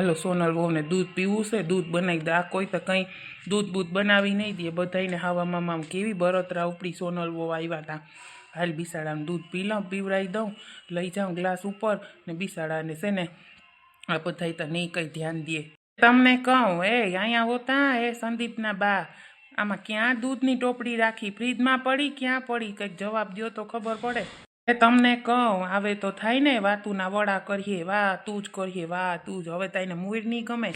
હાલો સોનલ વહુને દૂધ પીવું છે, દૂધ બનાવી દે. આ કોઈ તો કંઈ દૂધ બૂધ બનાવી નહીં દે. બધાને હવામાં આમ કેવી બળતરા ઉપડી સોનલ વહુ આવ્યા હતા હાલ બિસાડાનું દૂધ પી લઉં પીવડાવી દઉં, લઈ જાઉં ગ્લાસ ઉપર ને બિસાડાને છે ને આ બધાય તો નહીં કંઈ ધ્યાન દે. તમને કહું, એ અહીંયા હોતા, એ સંદીપના બા. આમાં ક્યાં દૂધની ટોપડી રાખી? ફ્રીજમાં પડી, ક્યાં પડી? કંઈક જવાબ દો તો ખબર પડે. એ તમને કહું આવે તો થાય ને વાતુના વડા કરીએ વાહ તું જ કરીએ વાહ તું જ. હવે તાઈને મૂળ નહીં ગમે.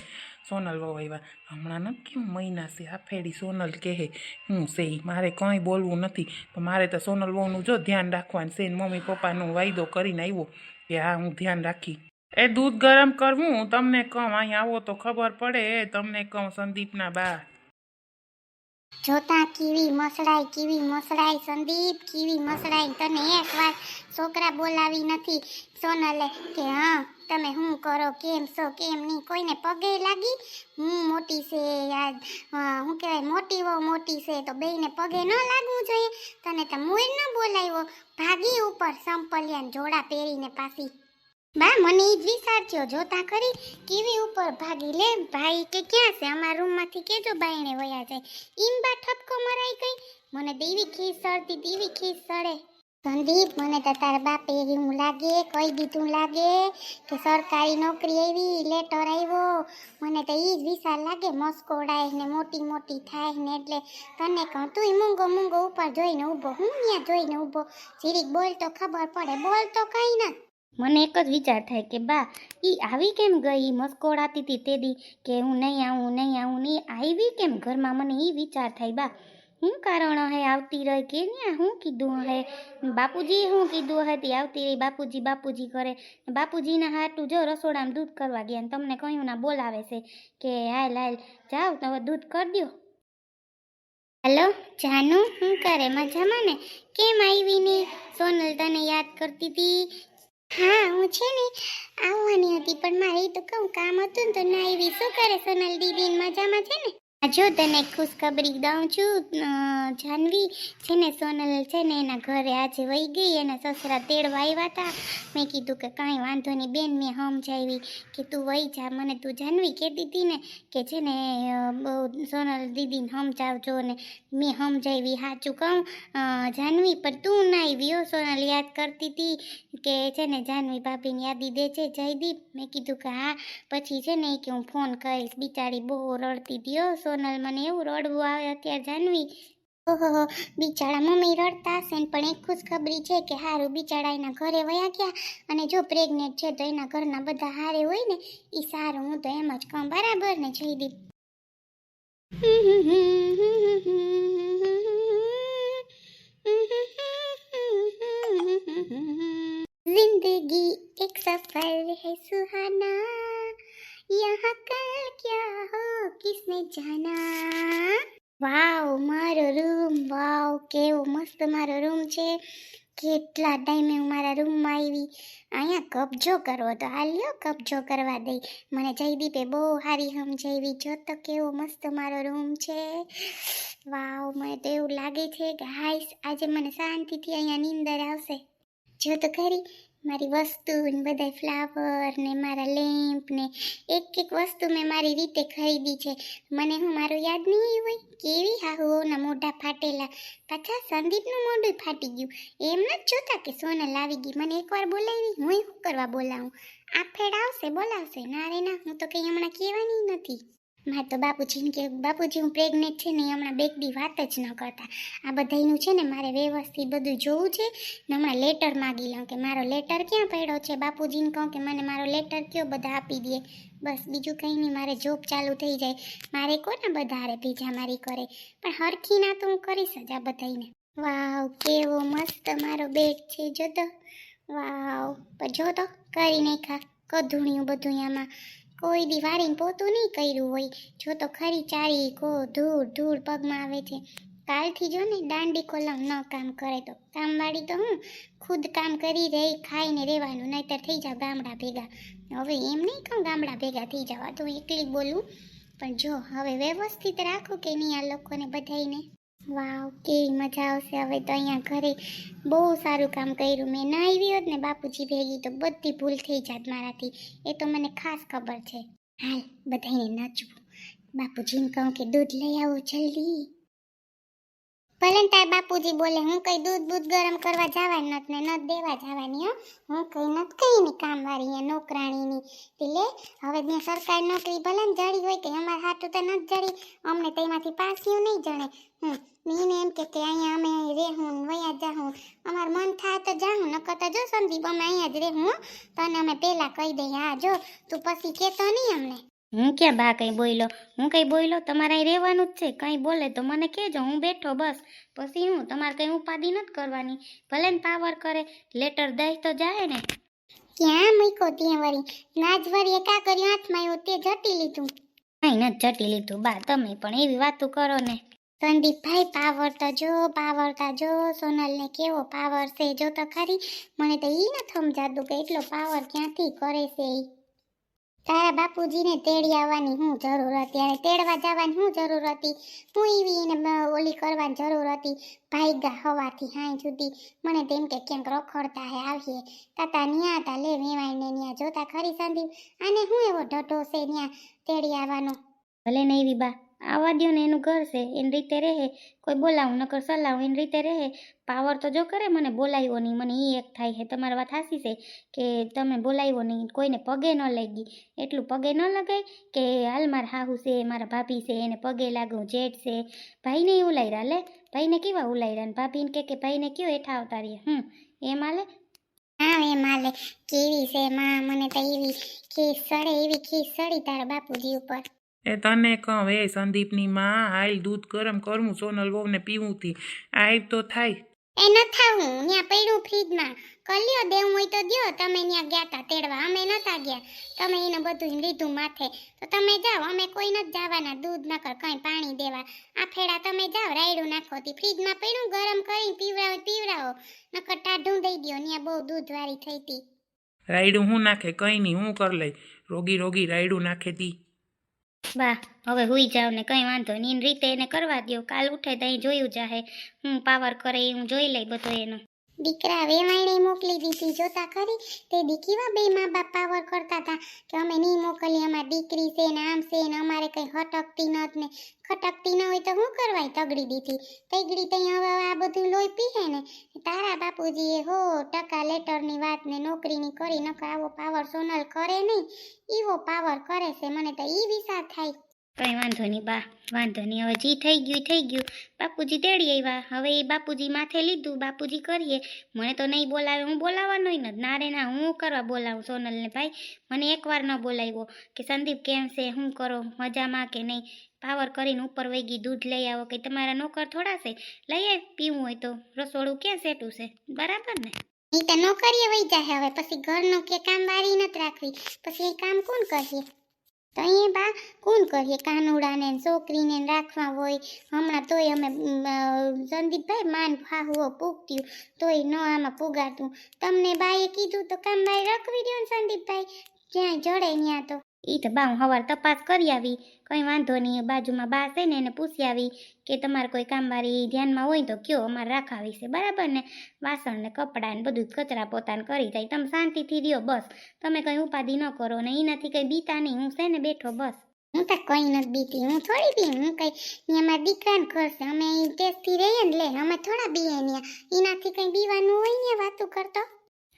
સોનલ વવાઈવા હમણાં ન કેમ મહિના છે? આ ફેડી સોનલ કહે. હું છે મારે કંઈ બોલવું નથી. તો મારે તો સોનલ વહુનું જો ધ્યાન રાખવાનું છે મમ્મી પપ્પાનો વાયદો કરીને આવ્યો. કે હા, હું ધ્યાન રાખી. એ દૂધ ગરમ કરવું તમને કહું અહીંયા આવો તો ખબર પડે. તમને કહું, સંદીપના બા. જોતા કીવી મસળાઈ કીવી મસળાઈ સંદીપ કીવી મસળાઈ તને એકવાર છોકરા બોલાવી નથી સોનલે કે, હા, તમે શું કરો? કેમ છો? કેમ નહીં? કોઈને પગે લાગી? હું મોટી છે, યાદ. શું કહેવાય, મોટી વહુ મોટી છે. તો બેયને પગે ન લાગવું જોઈએ. તને તો મુય ન બોલાવ્યો. ભાગી ઉપર સંપલિયાન જોડા પહેરીને પાછી બા, મને એ જ વિચાર થયો જોતા ખરી, કેવી ઉપર ભાગી લે. ભાઈ કે ક્યાં છે? અમારા રૂમમાંથી કેજો બાયણે વયા જાય. ઈમ બા ઠપકો મરાઈ ગઈ. મને દેવી ખીસ સળતી, દેવી ખીસ સળે. સંદીપ, મને તો તારા બાપે એવું લાગે કહી દીધું લાગે કે સરકારી નોકરી આવી, લેટર આવ્યો. મને તો એ જ વિચાર લાગે મસ્કોડાય ને મોટી મોટી થાય ને એટલે તને કહું તુંય મૂંગો મૂંગો ઉપર જોઈને ઊભો, હું ત્યાં જોઈને ઊભો. જીરીક બોલ તો ખબર પડે, બોલ તો કંઈ ના. મને એક જ વિચાર થાય કે બા, ઈ આવી કેમ ગઈ? મસ્કોડાતી હતી તે દી કે હું નહીં આવું નહીં આવું નહીં આવી કેમ? ઘરમાં મને ઈ વિચાર થાય બા શું કારણ હે આવતી રહી કે ન્યા શું કીધું હે? બાપુજી શું કીધું હે તે આવતી રહી, બાપુજી બાપુજી કરે. બાપુજીના હાટું જો રસોડામાં દૂધ કરવા ગયા ને તમને કહ્યું ના બોલાવે છે કે હાલ હાલ, જાઓ તમે દૂધ કરી દો હેલો, જાનુ શું કરે? મજામાં ને? કેમ આવી ને? સોનલ તને યાદ કરતી હતી હા, હું છે ને આવવાની હતી, પણ મારે તો કહું, કામ હતું ને તો ના આવી. શું કરે સોનલ દીદી, મજામાં છે ને? જો તને ખુશખબરી દઉં છું જાનવી. છે ને સોનલ છે ને એના ઘરે આજે વહી ગઈ, એના સસરા તેડવા આવ્યા હતા મેં કીધું કે કાંઈ વાંધો નહીં, બેન મેં સમજાવી કે તું વહી જા. મને તું જાનવી કહેતી હતી ને કે છે ને બહુ સોનલ દીદીને સમજાવજો ને મેં સમજાવી સાચું કહું. જાનવી, પણ તું ના આવી હો. સોનલ યાદ કરતી હતી કે છે ને જાનવી ભાભીની યાદી દે છે જયદીપ. મેં કીધું કે હા. પછી છે ને કે હું ફોન કરીશ. બિચારી બહુ રડતી હતી હો. સોનલ મને એવું રડવું આવે અત્યારે જાનવી. ઓહો બિચારા મમ્મી રડતા હશે ને, પણ એક ખુશખબરી છે કે હારું બિચારા એના ઘરે વયા ગયા અને જો પ્રેગ્નેન્ટ છે તો એના ઘરના બધા હારે હોય ને એ સારું. હું તો એમ જ કહું. બરાબર ને જયદીપ? जिंदगी एक सफर है सुहाना यहाँ कल क्या हो किसने जाना વાવ મારો રૂમ વાવ કેવો મસ્ત મારો રૂમ છે કેટલા ટાઈમે હું મારા રૂમમાં આવી, અહીંયા કબજો કરવો તો હાલ્યો કબજો કરવા દઈ. મને જયદીપે બહુ સારી સમજાવી. જો તો કેવો મસ્ત મારો રૂમ છે. વાવ, મને તો એવું લાગે છે કે હાઈસ આજે મને શાંતિથી અહીંયા નીંદર આવશે. જો તો ખરી મારી વસ્તુ ને બધા ફ્લાવર ને મારા લેમ્પ ને એક એક વસ્તુ મેં મારી રીતે ખરીદી છે. મને હું મારું યાદ નહીં હોય કેવી હાહુઓના મોઢા ફાટેલા. પાછા સંદીપનું મોઢું ફાટી ગયું. એમ નથી જોતા કે સોના લાવી ગઈ. મને એકવાર બોલાવી હું શું કરવા બોલાવું? આ ફેડ આવશે, બોલાવશે. ના રે ના, હું તો કંઈ હમણાં કહેવાની નથી. મારે તો બાપુજીને કે, બાપુજી હું પ્રેગ્નેન્ટ છે ને હમણાં બેગ દી વાત જ ન કરતા. આ બધાયનું છે ને મારે વ્યવસ્થિત બધું જોવું છે ને હમણાં લેટર માગી લઉં કે મારો લેટર ક્યાં પડ્યો છે? બાપુજીને કહું કે મને મારો લેટર કયો બધા આપી દે. બસ બીજું કંઈ નહીં, મારે જોબ ચાલુ થઈ જાય. મારે કોને બધા હારે ભીજા મારી કરે? પણ હરખી ના તો હું કરીશ જ આ બધાને વાવ, કેવો મસ્ત મારો બેગ છે જો તો. વાવ, પણ જો તો કરી નાખા કધુણ્યું બધું આમાં. કોઈ દી વારીને પોતું નહીં કર્યું હોય. જો તો ખરી ચારી કો ધૂળ ધૂળ પગમાં આવે છે. કાલથી જો ને દાંડી કોલમ ન કામ કરે તો. કામવાળી તો હું ખુદ કામ કરી રહી, ખાઈને રહેવાનું, નહીતર થઈ જાવ ગામડા ભેગા. હવે એમ નહીં કહું ગામડા ભેગા થઈ જવા તો એકલી બોલું. પણ જો, હવે વ્યવસ્થિત રાખો કે નહીં આ લોકોને બધાયને? વાવ, કેવી મજા આવશે. હવે તો અહીંયા ઘરે બહુ સારું કામ કર્યું. મેં ના આવી હોત ને બાપુજી ભેગી, તો બધી ભૂલ થઈ જાત મારાથી. એ તો મને ખાસ ખબર છે. હાલ બધાને નાચવું. બાપુજીને કહું કે દૂધ લઈ આવો જલ્દી. ભલે તાર બાપુજી બોલે, હું કઈ દૂધ દૂધ ગરમ કરવા જવાની નત ને નત દેવા જવાની હો. હું કઈ નત કઈ ની કામવાળી અહીંયા નોકરાણીની. એટલે હવે ત્યાં સરકારી નોકરી ભલે ને જડી હોય કે અમારે હાટું તો નત જડી, અમને તેમાંથી પાસ્યું નહીં જણે. હમ એને એમ કે અહીંયા અમે રહેવું વયા જાહું. અમાર મન થાય તો જાહું, નકર તો જો સંદીપ, અમે અહીંયા જ રહેવું હો. તને અમે પહેલાં કહી દઈએ, હા, જો, તું પછી કહેતો નહીં અમને. હું ક્યાં બા કંઈ બોલ્યો? હું કંઈ બોલ્યો? તમારે અહીં રહેવાનું જ છે. કંઈ બોલે તો મને કહેજો. હું બેઠો બસ. પછી હું? તમારે કંઈ ઉપાધિ નથી કરવાની. ભલે ને પાવર કરે. લેટર દઈ તો જાય ને. ક્યાં મૂક્યો ત્યાં વળી? નાજ વળી એકા કર્યું? હાથમાં આવ્યો તે જટી લીધું. કાંઈ નથી જટી લીધું. બા તમે પણ એવી વાતો કરો ને. સંદીપભાઈ પાવર તો જો પાવર તા જો. સોનલને કેવો પાવર છે? જો તો ખરી. મને તો ઈ નથી સમજાતું કે એટલો પાવર ક્યાંથી કરે છે તારા બાપુજીને તેડી આવવાની શું જરૂર હતી અને તેડવા જવાની શું જરૂર હતી. હું એવી એને ઓલી કરવાની જરૂર હતી. ભાઈગા હવાથી હાઈ સુધી. મને તેમ કે ક્યાંક રખડતા હે, આવીએ. તાતા ન્યા તા લે વેવાઈને ન્યા જોતા ખરી સંદીપ. આને હું એવો ઢઢો છે ન્યા તેડી આવવાનો? ભલે ને એવી બા. આવવા દ્યો ને, એનું ઘર છે, એની રીતે રહે, કોઈ બોલાવું, નકર સલાવું, એની રીતે રહે. પાવર તો જો કરે મને, બોલાવ્યો નહીં, મને એ એક થાય છે. તમારી વાત હાસી છે કે તમે બોલાવ્યો નહીં, કોઈને પગે ન લાગી. એટલું પગે ન લગાય કે હાલ મારા હાહુ છે, મારા ભાભી છે, એને પગે લાગું જેઠ છે. ભાઈને ઉલાયરા લે, ભાઈને કેવા ઉલાયરા ને? ભાભીને કે કે ભાઈને કયો હેઠા આવતા રહીએ હમ, એમ હાલે? હા એ માલે કેવી છે, માં, મને તો એવી ખીસ સડે, એવી ખીસ સડી તારા બાપુજી ઉપર. એ તને કહું એ સંદીપની માં હાલ દૂધ ગરમ કરવું સોનલ વહુને પીવુંથી. આઈ તો થાય. એ ન થાવું ત્યાં પડ્યું ફ્રીજમાં. કલ્યો દેવું હોય તો દ્યો તમે ત્યાં ગયા તા તેડવા. અમે નતા ગયા. તમે એને બધું લીધું માથે. તો તમે જાઓ અમે કોઈ નથી જવાના દૂધ નકર કઈ પાણી દેવા. આ ફેડા તમે જાઓ રાયડું નાખો તી ફ્રીજમાં પડ્યું ગરમ કરીને પીવડાવો પીવડાવો. નકર ટાઢું દઈ દ્યો ત્યાં બહુ દૂધવાળી થઈ તી રાયડું હું નાખે? કંઈ નહીં હું કર લઈ રોગી રોગી રાયડું નાખે તી. બા, હવે હુઈ જાવ ને કંઈ વાંધો નહીં. એની રીતે એને કરવા દો કાલ ઉઠે તો અહીં જોયું જાહે. હું પાવર કરે હું જોઈ લઈ બધો એનો. દીકરા વેવાણે મોકલી દીધી. જોતા ખરી તે દીકીવા બે મા બાપ પાવર કરતા હતા કે અમે નહીં મોકલીએ, અમારી દીકરી છે ને આમ છે ને અમારે કંઈ હટકતી નત ને. ખટકતી ન હોય તો શું કરવાય? તગડી દીધી. તગડી તઈ હવે આ બધું લોહી પીહે ને. તારા બાપુજીએ હો ટકા લેટરની વાત ને નોકરીની કરી, નકર આવો પાવર સોનલ કરે નહીં. એવો પાવર કરે છે. મને તો એ વિચાર થાય. કંઈ વાંધો નહીં બા, વાંધો નહીં. હવે જી થઈ ગયું થઈ ગયું. બાપુજી તેડી આવ્યા. હવે એ બાપુજી માથે લીધું. બાપુજી કરીએ. મને તો નહીં બોલાવે. હું બોલાવવાનો નથી. ના રે, ના, હું કરવા બોલાવું સોનલને ભાઈ? મને એકવાર ન બોલાવ્યો કે સંદીપ કેમ છે? શું કરો? મજામાં કે નહીં? પાવર કરીને ઉપર વહી ગઈ દૂધ લઈ આવો કે તમારા નોકર થોડા છે? લઈ આવ પીવું હોય તો. રસોડું ક્યાં સેટું છે? બરાબર ને? નહીં તો નોકરીએ વહી જાય હવે. પછી ઘરનું કે કામ વારી નથી રાખવી. પછી એ કામ કોણ કરીએ તો અહીંયા બા, કોણ કરીએ? કાનુડાને છોકરીને રાખવા હોય. હમણાં તોય અમે સંદીપભાઈ માન ફાહુઓ પૂગત્યું તોય ન આમાં પુગાતું. તમને બાએ કીધું તો કામ બાઈ રખવી દો ને સંદીપભાઈ. ક્યાંય જડે ત્યાં તો. ઈ તો બા હું હવાર તપાસ કરી આવી. કંઈ વાંધો નહીં બાજુમાં બા છે ને એને પૂછી આવી કે તમારે કોઈ કામવાળી ધ્યાનમાં હોય તો કયો અમારે રાખાવી છે બરાબર ને? વાસણ ને કપડાં ને બધું જ કચરા પોતાને કરી જાય. તમે શાંતિથી રહ્યો બસ. તમે કંઈ ઉપાધિ ન કરો ને એનાથી કંઈ બીતા નહીં. હું છે ને બેઠો બસ. હું તો કંઈ નથી બીતી. હું થોડી બી હું કંઈ અમારા મારા દીકરાને ઘર છે. અમે અહીં ટેસ્ટથી રહીએ ને લે અમે થોડા બીએ ને એનાથી કંઈ બીવાનું હોય ને વાતું કરતો?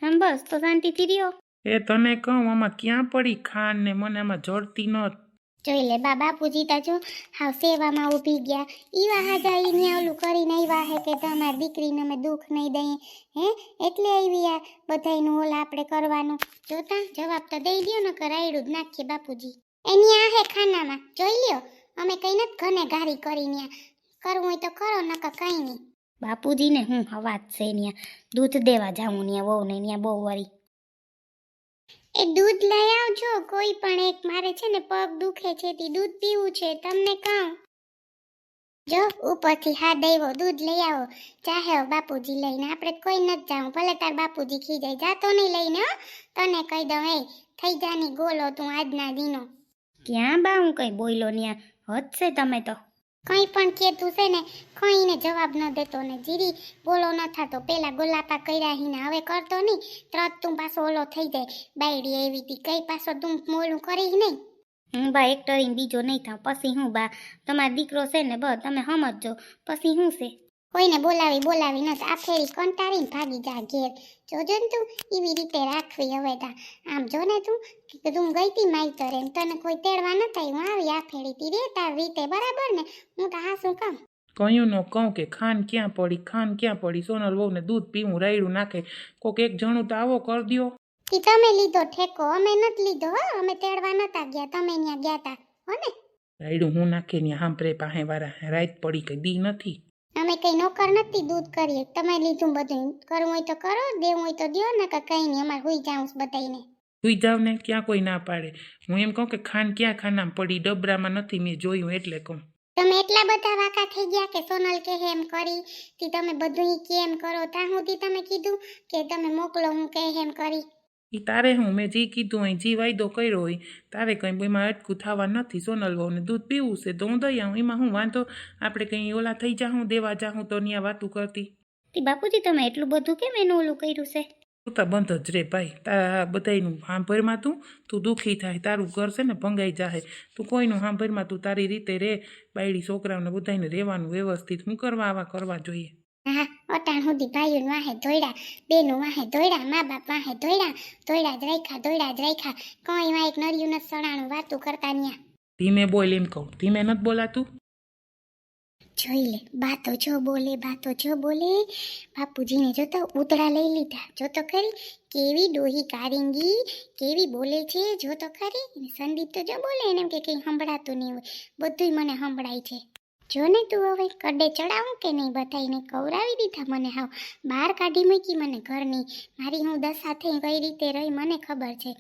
હમ બસ. તો શાંતિથી રહ્યો. એ તને કહું આમાં ક્યાં પડી ખાન ને મને આમાં જોડતી ન જોઈ લે બા બાપુજી તાજો હાવ સેવામાં ઊભી ગયા. ઈવા હાજા ઈ ન્યા ઓલું કરીને આવ્યા હે કે તમારી દીકરીને અમે દુઃખ નહીં દઈએ. હે? એટલે આવી આ બધાયનું ઓલા આપણે કરવાનું. જોતા જવાબ તો દઈ દ્યો ને કરાયડું જ નાખીએ બાપુજી. એની આ હે ખાનામાં. જોઈ લ્યો અમે કઈ નથી ઘને ગારી કરી ન્યા. કરવું હોય તો કરો નકર કઈ નહીં. બાપુજીને હું હવાજ છે ત્યાં દૂધ દેવા જાઉં ત્યાં વહુ ને ત્યાં બહુ વળી. એ દૂધ લઈ આવજો. કોઈ પણ એક મારે છે ને પગ દુખે છે તે દૂધ પીવું છે. તમને કહું. જો, ઉપરથી હા દેવો દૂધ લઈ આવો. ચાહે બાપુજી લઈને. આપણે કોઈ નથી જાઉં. ભલે તાર બાપુજી ખીજાય જાતો નહીં લઈને તને કહી દઉં એ થઈ જાની ગોલો તું આજના દિનો. ક્યાં બા હું કંઈ બોલ્યો ન્યા? હદ છે તમે તો. કંઈ પણ કહેતું છે ને, કંઈને જવાબ ન દેતો ને, જીરી બોલો ન થતો. પહેલાં ગોલાપા કર્યા હીને હવે કરતો નહીં. તરત તું પાછો ઓલો થઈ જાય. બાયડી એવી હતી કઈ પાછો તું મોલું કરીશ નહીં. બા એક ટરીને બીજો નહીં થાઉં પછી હું બા, તમારો દીકરો છે ને બસ તમે સમજજો. પછી શું છે? કોઈને બોલાવી બોલાવી ન આ ફેરી કંટાળીને ભાગી જા ઘેર. જોજો ને તું એવી રીતે રાખવી હવે તા. આમ જો ને તું કે તું ગઈ તી માઈતર એમ. તને કોઈ તેડવા ન થાય. હું આવી આ ફેરી તી રે તાર રીતે બરાબર ને? હું તો હા શું કહું કહ્યું ન કહું કે ખાન ક્યાં પડી ખાન ક્યાં પડી? સોનલ વહુને દૂધ પીવું રાયડું નાખે. કોક એક જણું તો આવો કર દ્યો. કે તમે લીધો ઠેકો. અમે નથી લીધો હો. અમે તેડવા નતા ગયા. તમે ત્યાં ગયા તા. હો ને? રાયડું હું નાખે ને હાંભરે પાસે વાળા રાત પડી કઈ દી નથી. અમે કંઈ નોકર નથી દૂધ કરીએ. તમે લીધું બધું. કરવું હોય તો કરો દેવું હોય તો દો ને કે કંઈ નહીં અમારે હુઈ જાઉં બધાને સુઈ જાવ ને ક્યાં કોઈ ના પાડે. હું એમ કહું કે ખાન ક્યાં ખાનામાં પડી ડબરામાં નથી મેં જોયું એટલે કહું. તમે એટલા બધા વાકા થઈ ગયા કે સોનલ કે એમ કરી તી તમે બધું કેમ કરો? ત્યાં સુધી તમે કીધું કે તમે મોકલો હું કે એમ કરી. એ તારે હું મેં જી કીધું હોય જી વાયદો કર્યો હોય તારે કંઈ એમાં અટકું થવા નથી. સોનલ વહુને દૂધ પીવું છે તો હું દઈ આવું. એમાં હું વાંધો? આપણે કંઈ ઓલા થઈ જાઉં દેવા જાઉં તો ત્યાં વાતું કરતી. બાપુજી તમે એટલું બધું કેમ એનું ઓલું કર્યું છે? તું તો બંધ જ રે ભાઈ. તારા બધાયનું હાંભરમાં તું તું દુઃખી થાય તારું ઘર છે ને ભંગાઈ જાહે. તું કોઈનું હાંભરમાં તું તારી રીતે રે. બાયડી છોકરાઓને બધાને રહેવાનું વ્યવસ્થિત. હું કરવા આવા કરવા જોઈએ. હા અટાણ સુધી ભાઈઓ વાહે દોડ્યા બેનું વાહે દોડ્યા મા બાપ વાહે દોડ્યા દોડ્યા જ રાખ્યા જ રાખ્યા. કોઈ વાં એક નરિયું ન સણાણું વાતું કરતા ન્યા. ધીમે બોલ એમ કહું ધીમે નથી બોલાતું? જોઈ લે બાતો જો બોલે બાતો જો બોલે. બાપુજીને જોતો ઉતરા લઈ લીધા જોતો ખરી. કેવી ડોહી કારિંગી કેવી બોલે છે જોતો ખરી. સંદીપ તો જો બોલે એને એમ કે કંઈ સંભળાતું નહીં હોય. બધુંય મને સંભળાય છે. જો ને તું હવે કડે ચડાવું કે નહીં? બતાવીને કવરાવી દીધા મને હાવ. બહાર કાઢી મૂકી મને ઘરની. મારી હું દશા થઈ કઈ રીતે રહી મને ખબર છે.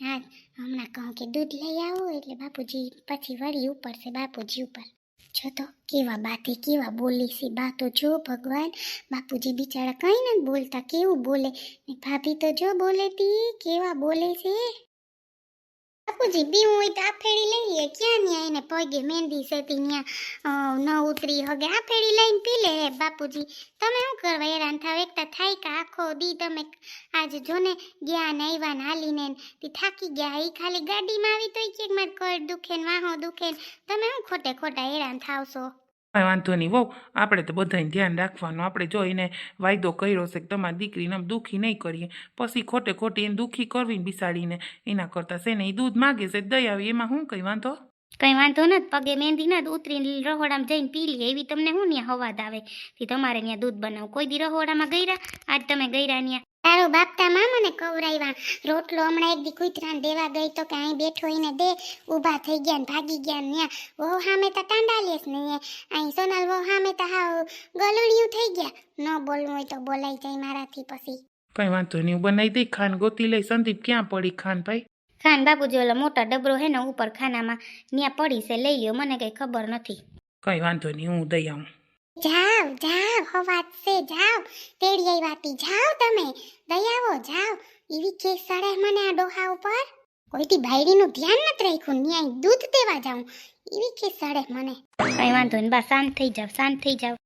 હા, હમણાં કહું કે દૂધ લઈ આવો એટલે બાપુજી પછી વળી ઉપર છે, બાપુજી ઉપર. જો તો કેવા બાતે, કેવા બોલે છે, બા તો જો ભગવાન. બાપુજી બિચારા કંઈ નથી બોલતા, કેવું બોલે? ને ભાભી તો જો બોલે તી, કેવા બોલે છે? બાપુજી બીવું હું તો આ ફેરી લઈએ. ક્યાં ન્યા એને પગે મહેંદી છે ત્યાં ન ઉતરી હગે. આ ફેરી લઈને પી લે. હે, બાપુજી, તમે શું કરવા? હેરાન થાવ? એકતા થાય કે? આખો દી તમે આજે જો ને ગયા ને આવ્યા ને હાલીને તે થાકી ગયા. એ ખાલી ગાડીમાં આવી તો કે મારે કર દુખે ને વાહો દુખે તમે શું ખોટે ખોટા હેરાન થાવશો કાંઈ વાંધો નહીં. વહુ, આપણે તો બધાને ધ્યાન રાખવાનું. આપણે જો એને વાયદો કર્યો છે કે તમારી દીકરીને આમ દુઃખી નહીં કરીએ. પછી ખોટે ખોટી એને દુઃખી કરવી બિસાડીને એના કરતાં છે ને એ દૂધ માગે છે દઈ આવી એમાં શું કંઈ વાંધો? કંઈ વાંધો નથી. પગે મહેંદી ના ઉતરીને રહોડામાં જઈને પી લઈએ એવી તમને શું ત્યાં હવાદ આવે તે તમારે ત્યાં દૂધ બનાવું. કોઈ દી રહોડામાં ગયરા? આજ તમે ગયરા ત્યાં તારો બાપતા માં મને કવરાવ્યા રોટલો હમણાં એક દી કૂતરાને દેવા ગઈ તો કે અહીં બેઠો એને દે. ઊભા થઈ ગયા ને ભાગી ગયા ને ન્યા. વહુ સામે તો ટાંડા લેસ ને અહીં સોનલ વો સામે તો હાવ ગલુડિયું થઈ ગયા. ન બોલવું હોય તો બોલાઈ જાય મારાથી પછી. કંઈ વાંધો નહીં હું બનાવી દઈ ખાન ગોતી લઈ સંદીપ ક્યાં પડી ખાન ભાઈ? ખાન બાપુજી ઓલો મોટા ડબરો હે ને ઉપર ખાનામાં. ત્યાં પડી છે લઈ લ્યો મને કંઈ ખબર નથી. કંઈ વાંધો નહીં હું દઈ આવું. જાવ જાવ હવાત છે જાવ તેડી વાતી જાવ તમે, દયાવો જાવ એવી કે સડે મને આ ડોહા ઉપર? કોઈથી ભાઈડીનું ધ્યાન નથી રાખ્યું, ન્યાય દૂધ દેવા જાઉં. એવી કે સડે મને. કઈ વાંધો નહીં, બા, શાંત થઈ જાવ શાંત થઈ જાવ